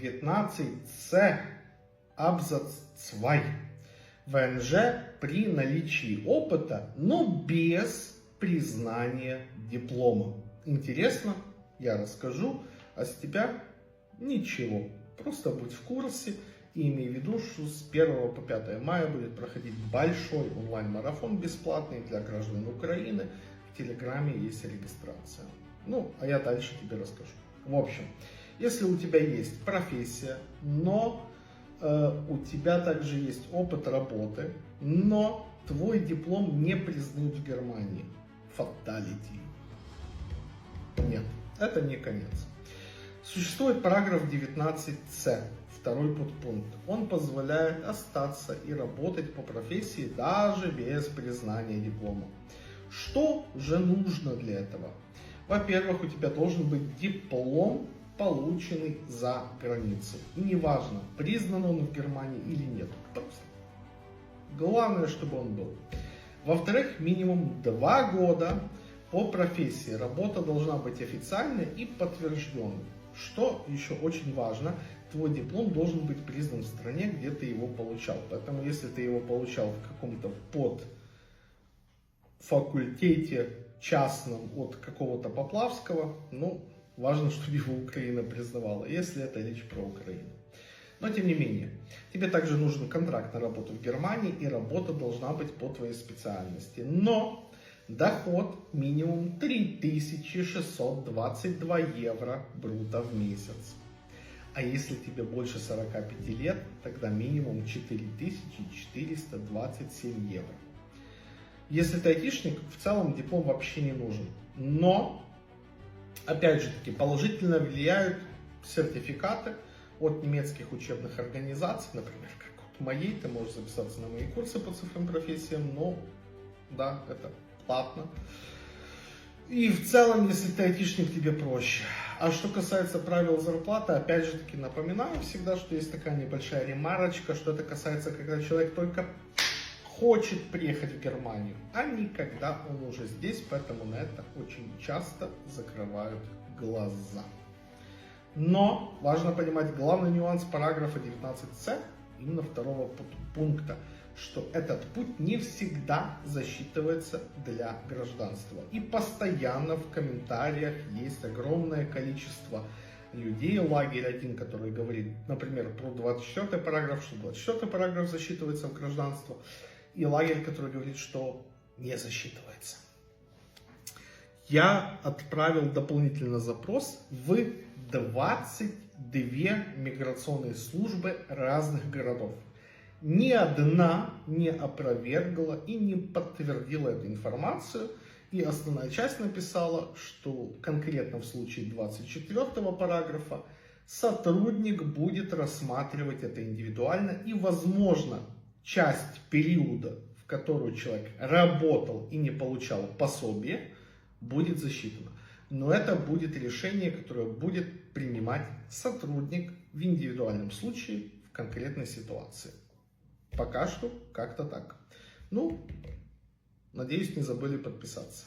19c абзац 2. ВНЖ при наличии опыта, но без признания диплома. Интересно? Я расскажу, а с тебя ничего. Просто будь в курсе и имей в виду, что с 1 по 5 мая будет проходить большой онлайн-марафон бесплатный для граждан Украины. В Телеграме есть регистрация. Ну, а я дальше тебе расскажу. В общем, если у тебя есть профессия, но э, у тебя также есть опыт работы, но твой диплом не признают в Германии. Fatality. Нет, это не конец. Существует параграф 19c, второй подпункт. Он позволяет остаться и работать по профессии даже без признания диплома. Что же нужно для этого? Во-первых, у тебя должен быть диплом, полученный за границей. Неважно, признан он в Германии или нет. Просто. Главное, чтобы он был. Во-вторых, минимум два года по профессии. Работа должна быть официальной и подтвержденной. Что еще очень важно, твой диплом должен быть признан в стране, где ты его получал. Поэтому если ты его получал в каком-то под факультете частном от какого-то Поплавского, ну, важно, чтобы его Украина признавала, если это речь про Украину. Но тем не менее, тебе также нужен контракт на работу в Германии, и работа должна быть по твоей специальности. Но доход минимум 3622 евро брута в месяц. А если тебе больше 45 лет, тогда минимум 4427 евро. Если ты айтишник, в целом диплом вообще не нужен. Но, опять же таки, положительно влияют сертификаты от немецких учебных организаций, например, как от моей, ты можешь записаться на мои курсы по цифровым профессиям, но да, это платно. И в целом, если ты айтишник, тебе проще. А что касается правил зарплаты, опять же таки напоминаю всегда, что есть такая небольшая ремарочка, что это касается, когда человек только хочет приехать в Германию, а не когда он уже здесь, поэтому на это очень часто закрывают глаза. Но важно понимать главный нюанс параграфа 19c, именно второго пункта, что этот путь не всегда засчитывается для гражданства. И постоянно в комментариях есть огромное количество людей, лагерь один, который говорит, например, про 24 параграф, что 24 параграф засчитывается в гражданство, и лагерь, который говорит, что не засчитывается. Я отправил дополнительный запрос в 22 миграционные службы разных городов. Ни одна не опровергла и не подтвердила эту информацию. И основная часть написала, что конкретно в случае 24 параграфа сотрудник будет рассматривать это индивидуально и, возможно, часть периода, в которую человек работал и не получал пособие, будет засчитана. Но это будет решение, которое будет принимать сотрудник в индивидуальном случае в конкретной ситуации. Пока что как-то так. Ну, надеюсь, не забыли подписаться.